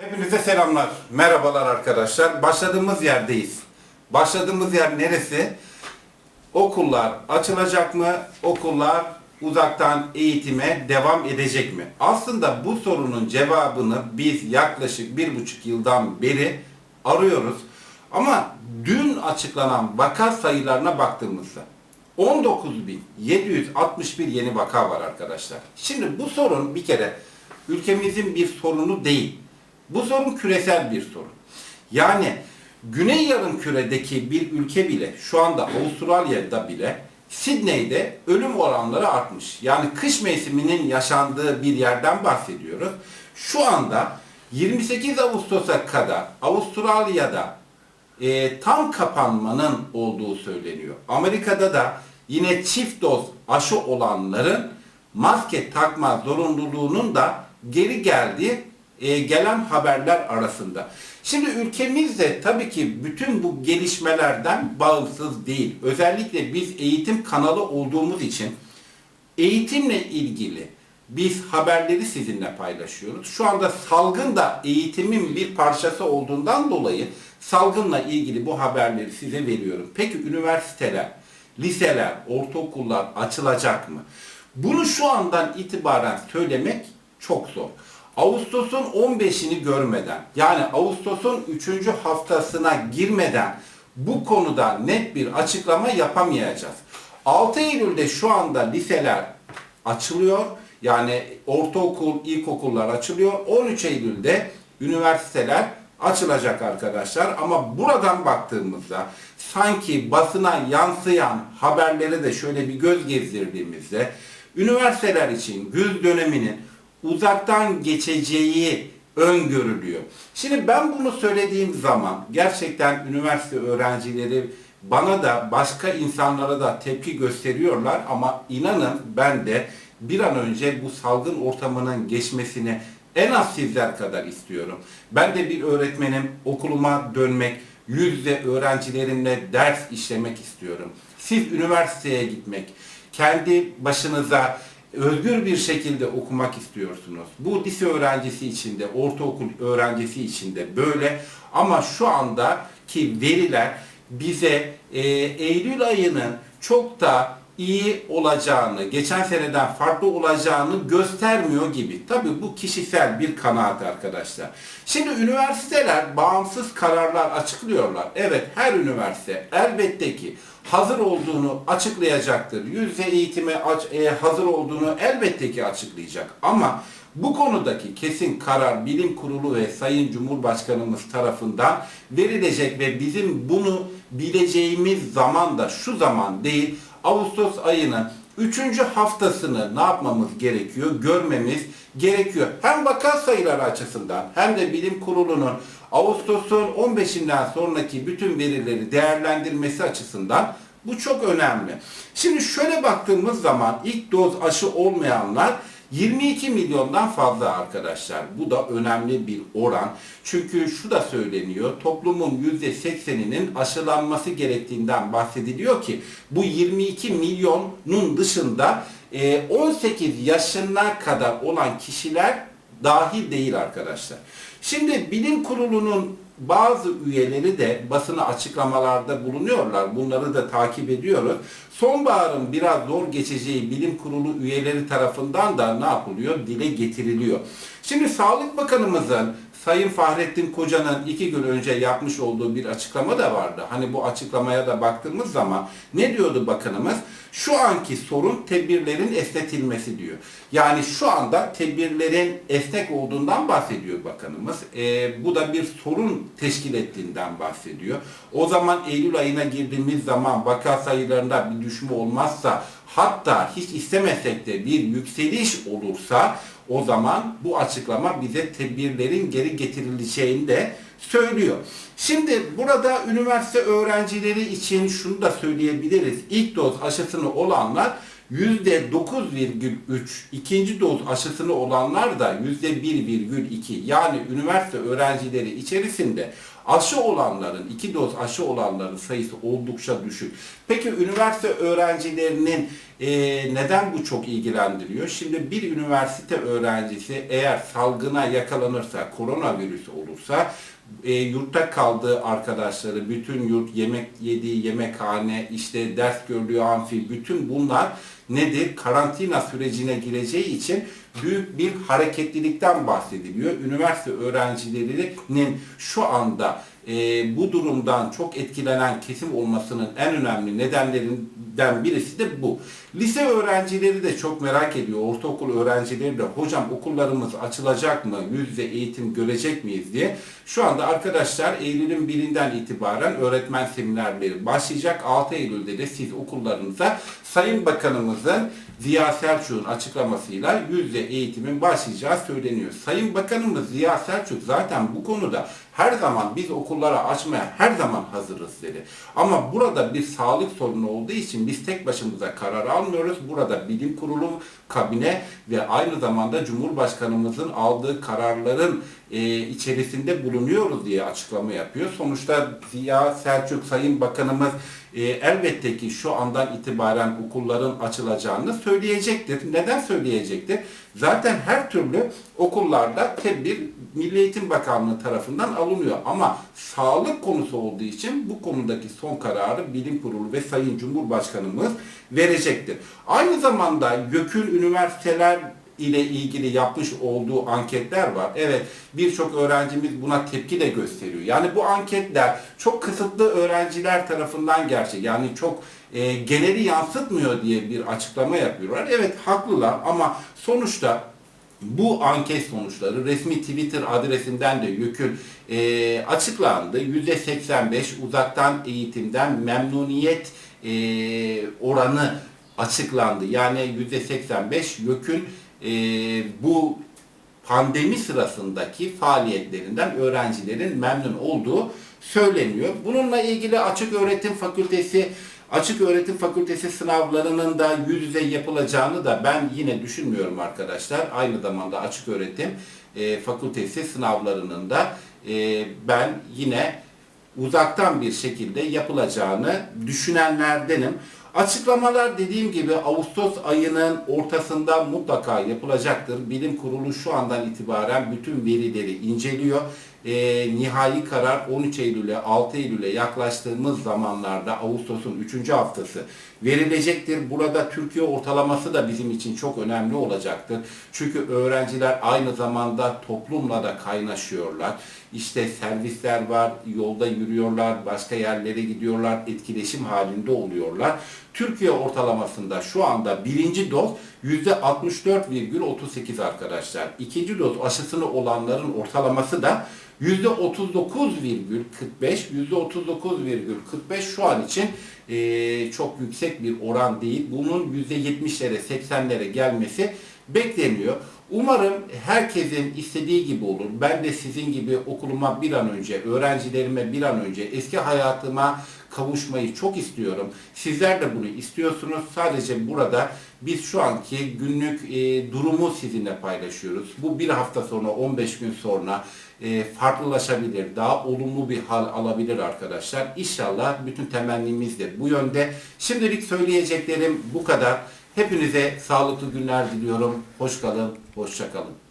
Hepinize selamlar, merhabalar arkadaşlar. Başladığımız yerdeyiz. Başladığımız yer neresi? Okullar açılacak mı? Okullar uzaktan eğitime devam edecek mi? Aslında bu sorunun cevabını biz yaklaşık bir buçuk yıldan beri arıyoruz. Ama dün açıklanan vaka sayılarına baktığımızda 19.761 yeni vaka var arkadaşlar. Şimdi bu sorun bir kere ülkemizin bir sorunu değil. Bu sorun küresel bir sorun. Yani Güney Yarımküre'deki bir ülke bile şu anda Avustralya'da bile Sidney'de ölüm oranları artmış. Yani kış mevsiminin yaşandığı bir yerden bahsediyoruz. Şu anda 28 Ağustos'a kadar Avustralya'da e, tam kapanmanın olduğu söyleniyor. Amerika'da da yine çift doz aşı olanların maske takma zorunluluğunun da geri geldiği e, gelen haberler arasında. Şimdi ülkemizde tabii ki bütün bu gelişmelerden bağımsız değil. Özellikle biz eğitim kanalı olduğumuz için eğitimle ilgili biz haberleri sizinle paylaşıyoruz. Şu anda salgın da eğitimin bir parçası olduğundan dolayı salgınla ilgili bu haberleri size veriyorum. Peki üniversiteler, liseler, ortaokullar açılacak mı? Bunu şu andan itibaren söylemek çok zor. Ağustos'un 15'ini görmeden yani Ağustos'un 3. haftasına girmeden bu konuda net bir açıklama yapamayacağız. 6 Eylül'de şu anda liseler açılıyor. Yani ortaokul, ilkokullar açılıyor. 13 Eylül'de üniversiteler açılacak arkadaşlar. Ama buradan baktığımızda sanki basına yansıyan haberlere de şöyle bir göz gezdirdiğimizde üniversiteler için güz döneminin uzaktan geçeceği öngörülüyor. Şimdi ben bunu söylediğim zaman gerçekten üniversite öğrencileri bana da başka insanlara da tepki gösteriyorlar ama inanın ben de bir an önce bu salgın ortamının geçmesini en az sizler kadar istiyorum. Ben de bir öğretmenim, okuluma dönmek, yüz yüze öğrencilerimle ders işlemek istiyorum. Siz üniversiteye gitmek, kendi başınıza özgür bir şekilde okumak istiyorsunuz. Bu lise öğrencisi için de, ortaokul öğrencisi için de böyle. Ama şu andaki veriler bize e, Eylül ayının çok da iyi olacağını, geçen seneden farklı olacağını göstermiyor gibi. Tabii bu kişisel bir kanaat arkadaşlar. Şimdi üniversiteler bağımsız kararlar açıklıyorlar. Evet her üniversite elbette ki hazır olduğunu açıklayacaktır. Yüz yüze eğitime aç- e, hazır olduğunu elbette ki açıklayacak. Ama bu konudaki kesin karar bilim kurulu ve Sayın Cumhurbaşkanımız tarafından verilecek ve bizim bunu bileceğimiz zaman da şu zaman değil Ağustos ayının 3. haftasını ne yapmamız gerekiyor? Görmemiz gerekiyor. Hem vaka sayıları açısından hem de bilim kurulunun Ağustos'un 15'inden sonraki bütün verileri değerlendirmesi açısından bu çok önemli. Şimdi şöyle baktığımız zaman ilk doz aşı olmayanlar 22 milyondan fazla arkadaşlar. Bu da önemli bir oran. Çünkü şu da söyleniyor. Toplumun %80'inin aşılanması gerektiğinden bahsediliyor ki bu 22 milyonun dışında e, 18 yaşına kadar olan kişiler dahil değil arkadaşlar. Şimdi bilim kurulunun bazı üyeleri de basına açıklamalarda bulunuyorlar. Bunları da takip ediyoruz. Sonbaharın biraz zor geçeceği bilim kurulu üyeleri tarafından da ne yapılıyor? Dile getiriliyor. Şimdi Sağlık Bakanımızın Sayın Fahrettin Koca'nın iki gün önce yapmış olduğu bir açıklama da vardı. Hani bu açıklamaya da baktığımız zaman ne diyordu bakanımız? Şu anki sorun tedbirlerin esnetilmesi diyor. Yani şu anda tedbirlerin esnek olduğundan bahsediyor bakanımız. Ee, bu da bir sorun teşkil ettiğinden bahsediyor. O zaman Eylül ayına girdiğimiz zaman vaka sayılarında bir düşme olmazsa hatta hiç istemesek de bir yükseliş olursa o zaman bu açıklama bize tedbirlerin geri getirileceğini de söylüyor. Şimdi burada üniversite öğrencileri için şunu da söyleyebiliriz. İlk doz aşısını olanlar %9,3, ikinci doz aşısını olanlar da %1,2 yani üniversite öğrencileri içerisinde aşı olanların, iki doz aşı olanların sayısı oldukça düşük. Peki üniversite öğrencilerinin e, neden bu çok ilgilendiriyor? Şimdi bir üniversite öğrencisi eğer salgına yakalanırsa, koronavirüs olursa e, yurtta kaldığı arkadaşları, bütün yurt yemek yediği yemekhane, işte ders gördüğü amfi, bütün bunlar nedir? Karantina sürecine gireceği için büyük bir hareketlilikten bahsediliyor. Üniversite öğrencilerinin şu anda e, bu durumdan çok etkilenen kesim olmasının en önemli nedenlerinden birisi de bu. Lise öğrencileri de çok merak ediyor. Ortaokul öğrencileri de hocam okullarımız açılacak mı? Yüz yüze eğitim görecek miyiz diye. Şu anda arkadaşlar Eylül'ün birinden itibaren öğretmen seminerleri başlayacak. 6 Eylül'de de siz okullarınıza Sayın Bakanımızın Ziya Selçuk'un açıklamasıyla yüz yüze eğitimin başlayacağı söyleniyor. Sayın Bakanımız Ziya Selçuk zaten bu konuda her zaman biz okulları açmaya her zaman hazırız dedi. Ama burada bir sağlık sorunu olduğu için biz tek başımıza karar almıyoruz. Burada bilim kurulu, kabine ve aynı zamanda Cumhurbaşkanımızın aldığı kararların e, içerisinde bulunuyoruz diye açıklama yapıyor. Sonuçta Ziya Selçuk Sayın Bakanımız e, elbette ki şu andan itibaren okulların açılacağını söyleyecektir. Neden söyleyecektir? Zaten her türlü okullarda tedbir Milli Eğitim Bakanlığı tarafından alınıyor. Ama sağlık konusu olduğu için bu konudaki son kararı Bilim Kurulu ve Sayın Cumhurbaşkanımız verecektir. Aynı zamanda YÖK'ün üniversiteler ile ilgili yapmış olduğu anketler var. Evet birçok öğrencimiz buna tepki de gösteriyor. Yani bu anketler çok kısıtlı öğrenciler tarafından gerçek. Yani çok e, geneli yansıtmıyor diye bir açıklama yapıyorlar. Evet haklılar ama sonuçta bu anket sonuçları resmi Twitter adresinden de YÖK'ün e, açıklandı. %85 uzaktan eğitimden memnuniyet e, oranı açıklandı. Yani %85 YÖK'ün e, bu pandemi sırasındaki faaliyetlerinden öğrencilerin memnun olduğu söyleniyor. Bununla ilgili Açık Öğretim Fakültesi Açık Öğretim Fakültesi sınavlarının da yüz yüze yapılacağını da ben yine düşünmüyorum arkadaşlar. Aynı zamanda Açık Öğretim e, Fakültesi sınavlarının da e, ben yine uzaktan bir şekilde yapılacağını düşünenlerdenim. Açıklamalar dediğim gibi Ağustos ayının ortasında mutlaka yapılacaktır. Bilim Kurulu şu andan itibaren bütün verileri inceliyor. E, nihai karar 13 Eylül'e 6 Eylül'e yaklaştığımız zamanlarda Ağustos'un 3. haftası verilecektir. Burada Türkiye ortalaması da bizim için çok önemli olacaktır. Çünkü öğrenciler aynı zamanda toplumla da kaynaşıyorlar. İşte servisler var, yolda yürüyorlar, başka yerlere gidiyorlar, etkileşim halinde oluyorlar. Türkiye ortalamasında şu anda birinci doz %64,38 arkadaşlar. İkinci doz aşısını olanların ortalaması da %39,45, %39,45 şu an için e, çok yüksek bir oran değil. Bunun %70'lere, 80'lere gelmesi bekleniyor. Umarım herkesin istediği gibi olur. Ben de sizin gibi okuluma bir an önce, öğrencilerime bir an önce, eski hayatıma kavuşmayı çok istiyorum. Sizler de bunu istiyorsunuz. Sadece burada biz şu anki günlük e, durumu sizinle paylaşıyoruz. Bu bir hafta sonra, 15 gün sonra e, farklılaşabilir. Daha olumlu bir hal alabilir arkadaşlar. İnşallah bütün temennimiz de bu yönde. Şimdilik söyleyeceklerim bu kadar. Hepinize sağlıklı günler diliyorum. Hoş kalın, hoşça kalın.